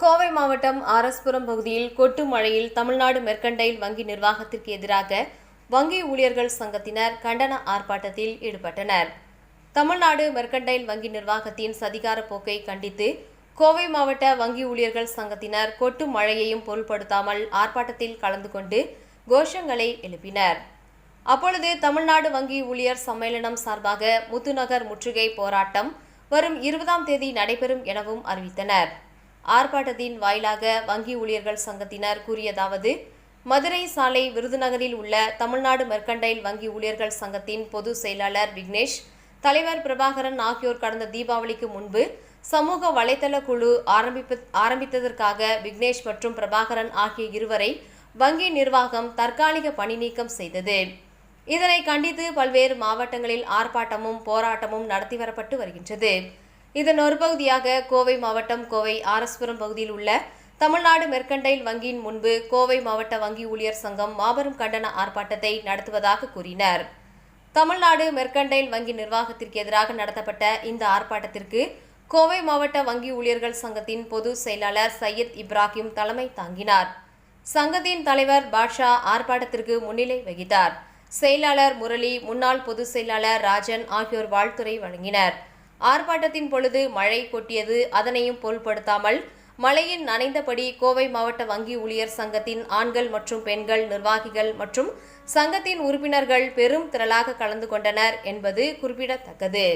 கோவை மாவட்டம் ஆரஸ்புரம் பகுதியில் கொட்டு மழையில் தமிழ்நாடு மெர்கண்டைல் வங்கி நிர்வாகத்திற்கு எதிராக வங்கி ஊழியர்கள் சங்கத்தினர் கண்டன ஆர்ப்பாட்டத்தில் ஈடுபட்டனர். தமிழ்நாடு மெர்கண்டைல் வங்கி நிர்வாகத்தின் சதிகார போக்கை கண்டித்து கோவை மாவட்ட வங்கி ஊழியர்கள் சங்கத்தினர் கொட்டு மழையையும் பொருட்படுத்தாமல் ஆர்ப்பாட்டத்தில் கலந்து கொண்டு கோஷங்களை எழுப்பினர். அப்பொழுது தமிழ்நாடு வங்கி ஊழியர் சம்மேளனம் சார்பாக முத்துநகர் முற்றுகை போராட்டம் வரும் இருபதாம் தேதி நடைபெறும் எனவும் அறிவித்தனர். ஆர்ப்பாட்டத்தின் வாயிலாக வங்கி ஊழியர்கள் சங்கத்தினர் கூறியதாவது மதுரை சாலை விருதுநகரில் உள்ள தமிழ்நாடு மெர்கண்டைல் வங்கி ஊழியர்கள் சங்கத்தின் பொதுச் செயலாளர் விக்னேஷ் தலைவர் பிரபாகரன் ஆகியோர் கடந்த தீபாவளிக்கு முன்பு சமூக வலைதள குழு ஆரம்பிப்ப ஆரம்பித்ததற்காக விக்னேஷ் மற்றும் பிரபாகரன் ஆகிய இருவரை வங்கி நிர்வாகம் தற்காலிக பணி நீக்கம் செய்தது. இதனை கண்டித்து பல்வேறு மாவட்டங்களில் ஆர்ப்பாட்டமும் போராட்டமும் நடத்தி வரப்பட்டு வருகின்றது. இதன் ஒரு பகுதியாக கோவை மாவட்டம் கோவை ஆரஸ்புரம் பகுதியில் உள்ள தமிழ்நாடு மெர்கண்டைல் வங்கியின் முன்பு கோவை மாவட்ட வங்கி ஊழியர் சங்கம் மாபெரும் கண்டன ஆர்ப்பாட்டத்தை நடத்துவதாக கூறினர். தமிழ்நாடு மெர்கண்டைல் வங்கி நிர்வாகத்திற்கு எதிராக நடத்தப்பட்ட இந்த ஆர்ப்பாட்டத்திற்கு கோவை மாவட்ட வங்கி ஊழியர்கள் சங்கத்தின் பொது செயலாளர் சையத் இப்ராஹிம் தலைமை தாங்கினார். சங்கத்தின் தலைவர் பாட்ஷா ஆர்ப்பாட்டத்திற்கு முன்னிலை வகித்தார். செயலாளர் முரளி முன்னாள் பொதுச் செயலாளர் ராஜன் ஆகியோர் வாழ்த்துரை வழங்கினர். ஆர்ப்பாட்டத்தின் பொழுது மழை கொட்டியது அதனையும் பொருட்படுத்தாமல் மழையில் நனைந்தபடி கோவை மாவட்ட வங்கி ஊழியர் சங்கத்தின் ஆண்கள் மற்றும் பெண்கள் நிர்வாகிகள் மற்றும் சங்கத்தின் உறுப்பினர்கள் பெரும் திரளாக கலந்து கொண்டனர் என்பது குறிப்பிடத்தக்கது.